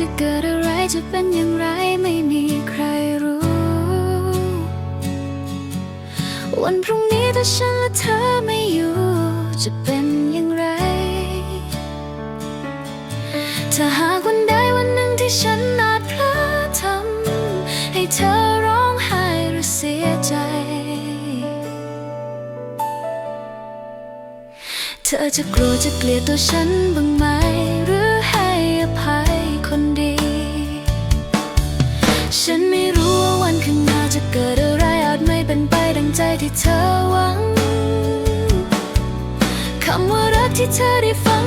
จะเกิดอะไรจะเป็นอย่างไรไม่มีใครรู้ วันพรุ่งนี้ถ้าฉันและเธอไม่อยู่ จะเป็นอย่างไร ถ้าหากวันใดวันหนึ่งที่ฉันอาจพลาดทำให้เธอร้องไห้หรือเสียใจ เธอจะกลัวจะเกลียดตัวฉันบ้างไหม ฉันไม่รู้ว่าวันข้างหน้าจะเกิดอะไรอาจไม่เป็นไปดังใจที่เธอหวัง คำว่ารักที่เธอได้ฟัง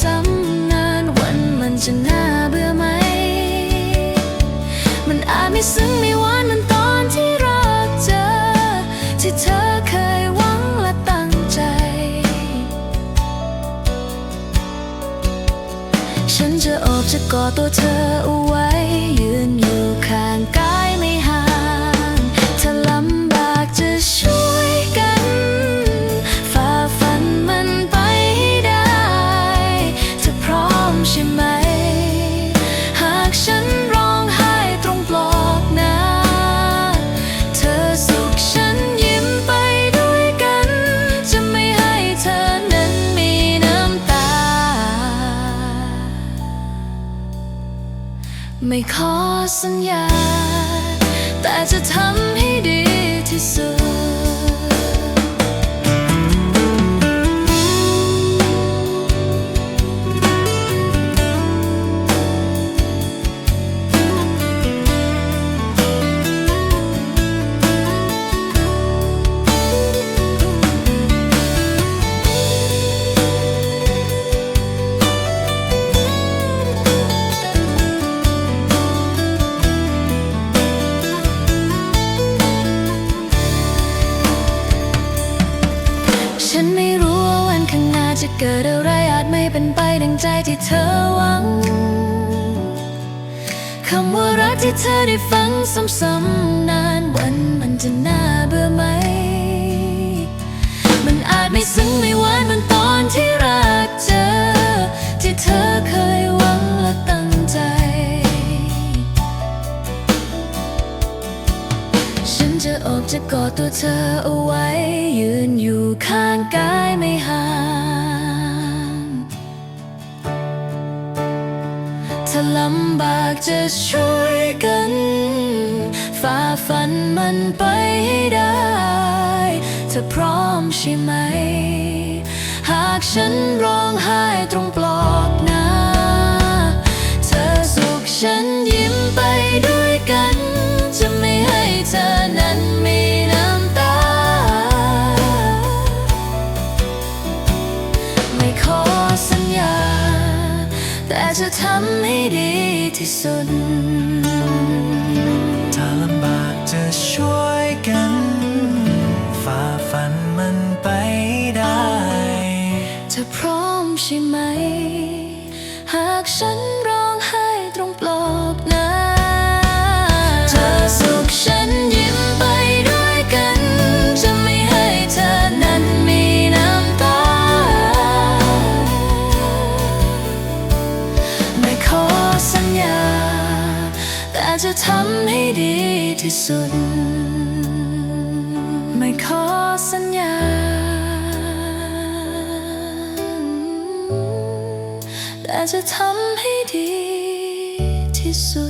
ซ้ำๆนานวันมันจะน่าเบื่อไหม มันอาจไม่ซึ้งไม่หวานเหมันตอนที่รักเจอ ที่เธอเคยหวังและตั้งใจ ฉันจะออกจะกอดตัวเธอ ไม่ขอสัญญา แต่จะทำ ไม่รู้ว่าวันข้างหน้าจะเกิดอะไรอาจไม่เป็นไปดังใจที่เธอหวังคำว่ารักที่เธอได้ฟังซ้ำๆนานวันมันจะน่าเบื่อไหม มันอาจไม่ซึ้งไม่หวานเหมือนตอนที่ ฉันจะออกจะกอดตัวเธอเอาไว้ ยืนอยู่ข้างกายไม่ห่างถ้าลำบากจะช่วยกันฝ่าฟันมันไปให้ได้ เธอพร้อมใช่ไหม หากฉันร้องไห้ตรงปลอกหน้าเธอสุขฉัน จะทำให้ดีที่สุด ถ้าลำบากจะช่วยกัน ฝ่าฟันมันไปได้เธอพร้อมใช่ไหม หากฉันร้อ จะทำให้ดีที่สุด ไม่ขอสัญญา แต่จะทำให้ดีที่สุด